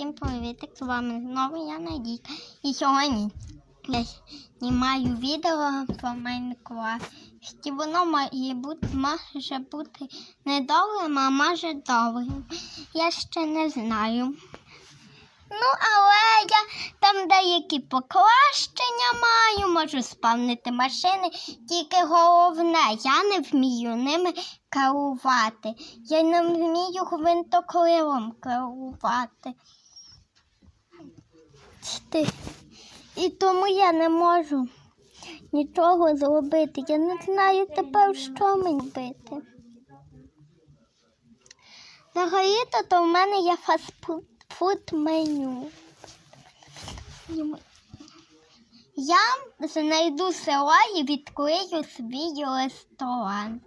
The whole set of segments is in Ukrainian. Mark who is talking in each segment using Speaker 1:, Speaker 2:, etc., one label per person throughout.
Speaker 1: Всім привіт! З вами знову я Надійка. І сьогодні я знімаю відео про Майнкрафт. Воно має бути, може бути недовгим, а може довгим. Я ще не знаю. Ну, але я там деякі покращення маю, можу спавнити машини. Тільки головне, я не вмію ними керувати. Я не вмію гвинтокрилом керувати. Ти- І тому я не можу нічого зробити. Я не знаю тепер, що мені робити. Взагалі-то то в мене є фастфуд меню. Я знайду село і відкрию свій ресторан.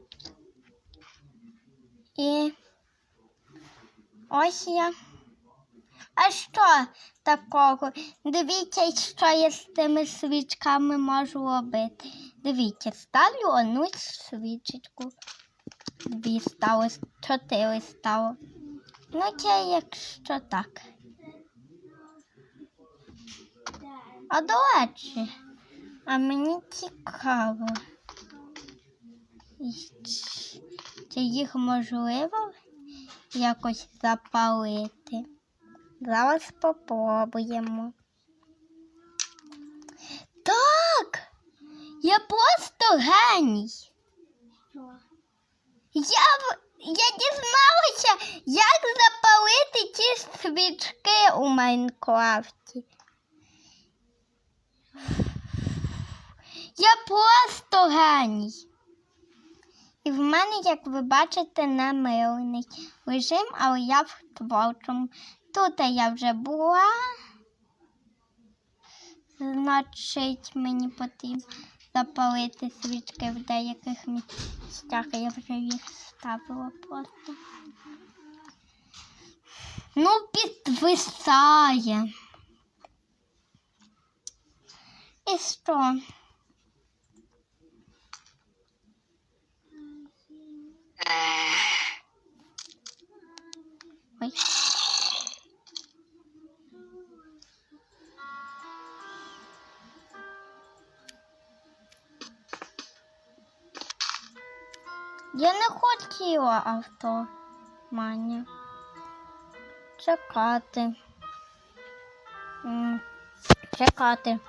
Speaker 1: І ось я. А що такого? Дивіться, що я з тими свічками можу робити. Дивіться, ставлю одну свічечку. Дві стало, чотири стало. Ну, це якщо так. А до речі, а мені цікаво. Чи їх можливо якось запалити? Зараз попробуємо. Так! Я просто геній. Я, я дізналася, як запалити ці свічки у Майнкрафті. Я просто геній. І в мене, як ви бачите, не мирний режим, але я в творчому. Тут я вже була. Значить, мені потрібно запалити свічки в деяких місцях. Я вже їх ставила просто. Ну, підвисає. І що? Ой. Я не хотіла авто, Маня. Чекати. Чекати.